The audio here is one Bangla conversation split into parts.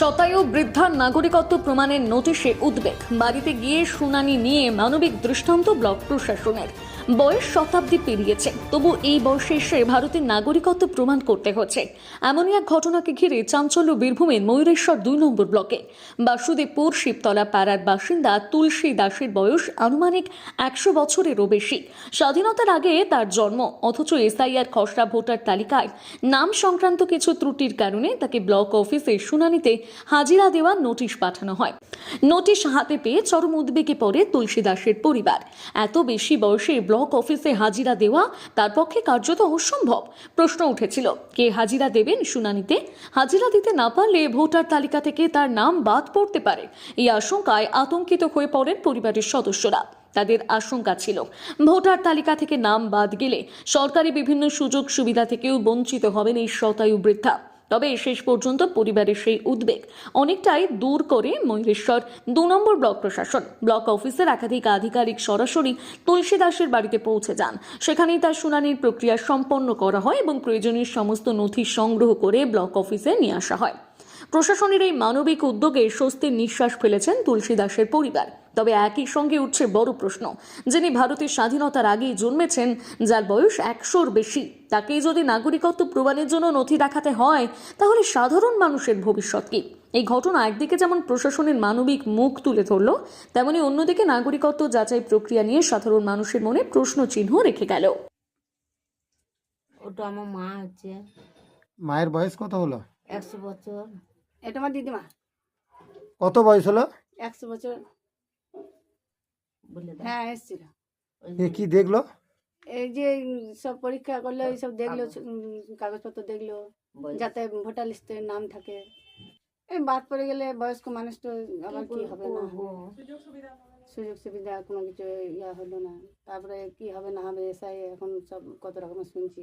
শতায়ু বৃদ্ধার নাগরিকত্ব প্রমাণের নোটিশে উদ্বেগ। বাড়িতে গিয়ে শুনানি নিয়ে মানবিক দৃষ্টান্ত ব্লক প্রশাসনের। বয়স শতাব্দী পেরিয়েছে, তবু এই বয়সে এসে ভারতের নাগরিকত্ব প্রমাণ করতে হচ্ছে। এমনই এক ঘটনাকে ঘিরে চাঞ্চল্য বীরভূমের ময়ূরেশ্বর দুই নম্বর ব্লকে। বাসুদেবপুর, শিবতলা পাড়ার বাসিন্দা তুলসী দাসের বয়স আনুমানিক একশো বছরেরও বেশি। স্বাধীনতার আগে তার জন্ম, অথচ এসআইআর খসড়া ভোটার তালিকায় নাম সংক্রান্ত কিছু ত্রুটির কারণে তাকে ব্লক অফিসে শুনানিতে হাজিরা দেওয়ার নোটিশ পাঠানো হয়। নোটিশ হাতে পেয়ে চরম উদ্বেগে পড়ে তুলসী দাসের পরিবার। এত বেশি বয়সে ব্লক অফিসে হাজিরা দেওয়া তার পক্ষে কার্যত অসম্ভব। প্রশ্ন উঠেছিল, কে হাজিরা দেবেন শুনানিতে? হাজিরা দিতে না পারলে ভোটার তালিকা থেকে তার নাম বাদ পড়তে পারে। এই আশঙ্কায় আতঙ্কিত হয়ে পড়েন পরিবারের সদস্যরা। তাদের আশঙ্কা ছিল, ভোটার তালিকা থেকে নাম বাদ গেলে সরকারি বিভিন্ন সুযোগ সুবিধা থেকেও বঞ্চিত হবেন এই শতায়ু বৃদ্ধা। তবে শেষ পর্যন্ত পরিবারের সেই উদ্বেগ অনেকটাই দূর করে ময়ূরেশ্বর দু নম্বর ব্লক প্রশাসন। ব্লক অফিসের একাধিক আধিকারিক সরাসরি তুলসী দাসের বাড়িতে পৌঁছে যান। সেখানেই তার শুনানির প্রক্রিয়া সম্পন্ন করা হয় এবং প্রয়োজনীয় সমস্ত নথি সংগ্রহ করে ব্লক অফিসে নিয়ে আসা হয়। প্রশাসনের এই মানবিক উদ্যোগে স্বস্তির নিঃশ্বাস ফেলেছেন তুলসী দাসের পরিবার। তবে একই সঙ্গে উঠছে বড় প্রশ্ন যিনি ভারতের স্বাধীনতার আগেই জন্মেছেন যার বয়স একশোর বেশি। তাকেই যদি নাগরিকত্ব প্রমাণের জন্য নথি দেখাতে হয় তাহলে সাধারণ মানুষের ভবিষ্যৎ কি? এই ঘটনা একদিকে যেমন প্রশাসনের মানবিক মুখ তুলে ধরল তেমনি অন্যদিকে নাগরিকত্ব যাচাই প্রক্রিয়া নিয়ে সাধারণ মানুষের মনে প্রশ্ন চিহ্ন রেখে গেল। ওটা আমার মা হচ্ছে মায়ের বয়স কত হলো? একশো বছর। এটা আমার দিদিমা। কত বয়স হলো? একশো বছর। হ্যাঁ এসেছিল। এ কি দেখল? এই যে সব পরীক্ষা করল এইসব দেখল কাগজপত্র দেখল যাতে ভোটার লিস্টে নাম থাকে। এই বাদ পড়ে গেলে বয়স্ক মানুষ তো আবার কি হবে না? সুযোগ সুবিধা কোনো কিছু ইয়া হলো না। তারপরে কি হবে না হবে এসআই এখন সব কত রকমের শুনছি।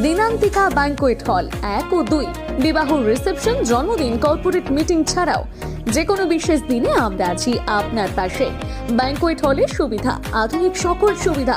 দিনান্তিকা ব্যাংকোয়েট হল এক ও দুই। বিবাহ রিসেপশন, জন্মদিন, কর্পোরেট মিটিং ছাড়াও যে কোনো বিশেষ দিনে আমরা আছি আপনার পাশে। ব্যাংকোয়েট হলের সুবিধা, আধুনিক সকল সুবিধা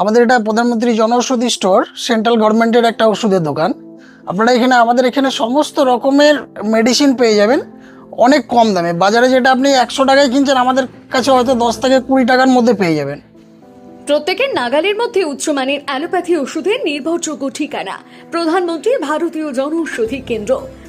আমাদের এটা প্রধানমন্ত্রী জনঔষধি স্টোর সেন্ট্রাল গভর্নমেন্টের একটা ওষুধের দোকান। আপনারা এখানে, আমাদের এখানে সমস্ত রকমের মেডিসিন পেয়ে যাবেন, অনেক কম দামে। বাজারে যেটা আপনি একশো টাকায় কিনছেন, আমাদের কাছে হয়তো দশ থেকে কুড়ি টাকার মধ্যে পেয়ে যাবেন। প্রত্যেকের নাগালের মধ্যে উচ্চমানের অ্যালোপ্যাথি ওষুধের নির্ভরযোগ্য ঠিকানা। প্রধানমন্ত্রী ভারতীয় জনঔষধি কেন্দ্র।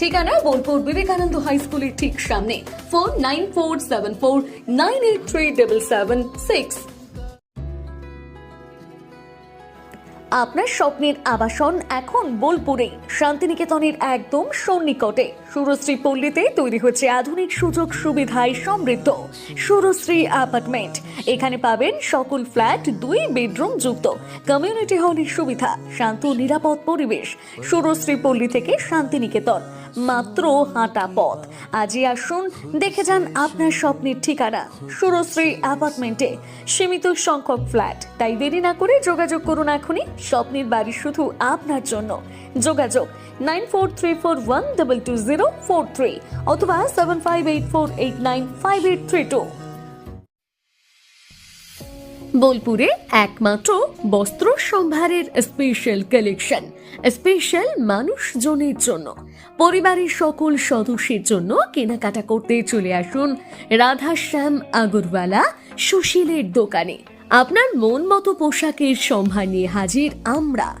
ঠিকানা বোলপুর বিবেকানন্দ হাই স্কুলের ঠিক সামনে। Phone nine four seven four, nine eight three double seven six. আপনার স্বপ্নের আবাসন এখন বোলপুরে, শান্তিনিকেতনের একদম সন্নিকটে। সুরশ্রী পল্লীতে তৈরি হচ্ছে আধুনিক সুযোগ সুবিধায় সমৃদ্ধ সুরশ্রী অ্যাপার্টমেন্ট। এখানে পাবেন সকল ফ্ল্যাট, দুই বেডরুম যুক্ত। কমিউনিটি হলের সুবিধা, শান্ত নিরাপদ পরিবেশ। সুরশ্রী পল্লী থেকে শান্তিনিকেতন, মাত্র হাঁটা পথ। আজই আসুন, দেখে যান আপনার স্বপ্নের ঠিকানা। সুরশ্রী অ্যাপার্টমেন্টে সীমিত সংখ্যক ফ্ল্যাট। তাই দেরি না করে যোগাযোগ করুন এখনই। স্বপ্নের বাড়ি শুধু আপনার জন্য। যোগাযোগ nine four three four one double two zero three অথবা seven five eight four eight nine five eight three two বোলপুরে একমাত্র বস্ত্র সম্ভারের স্পেশাল কালেকশন স্পেশাল মানুষজনের জন্য। পরিবারের সকল সদস্যের জন্য কেনাকাটা করতে চলে আসুন রাধাশ্যাম আগরওয়ালা সুশীলের দোকানে। আপনার মন মতো পোশাকের সম্ভার নিয়ে হাজির আমরা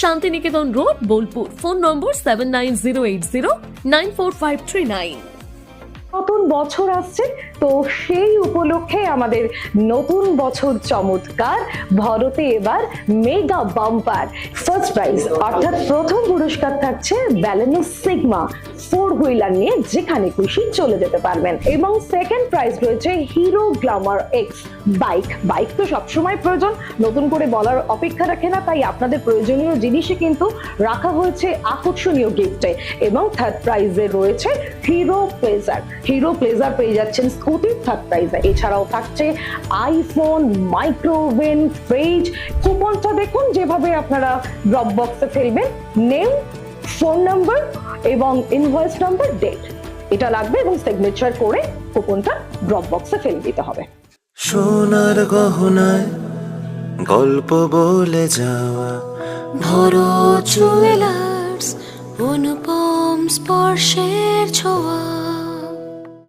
Shantiniketan road, Bolpur. Phone number seven নতুন বছর আসছে, তো সেই উপলক্ষে আমাদের নতুন বছর চমৎকার, ভরতে এবার মেগা বাম্পার। ফার্স্ট প্রাইজ অর্থাৎ প্রথম পুরস্কার থাকছে ব্যালেনো সিগমা ফোর হুইলার নিয়ে যেখানে খুশি চলে যেতে পারবেন। এবং সেকেন্ড প্রাইজ রয়েছে Hero Glamour X bike bike তো সবসময় প্রয়োজন। নতুন করে বলার অপেক্ষা রাখে না, তাই আপনাদের প্রয়োজনীয় জিনিসে কিন্তু রাখা হয়েছে আকর্ষণীয় গিফটে এবং থার্ড প্রাইজে রয়েছে হিরো প্লেজার হিরো প্লেজার পেয়ে যাচ্ছেন স্কুটি থার্ড প্রাইজে এছাড়াও থাকছে আইফোন মাইক্রোওভেন ফ্রিজ কুপনটা দেখুন, যেভাবে আপনারা ড্রপ বক্সে ফেলবেন। নেম ফোন নাম্বার এবং ইনভয়েস নাম্বার ডেট এটা লাগবে এবং সিগনেচার করে কুপনটা ড্রপ বক্সে ফেলে দিতে হবে। সোনার গহনায় গল্প বলে যাওয়া, ভরো জুয়েলার্স অনুপম স্পর্শের ছোঁয়া।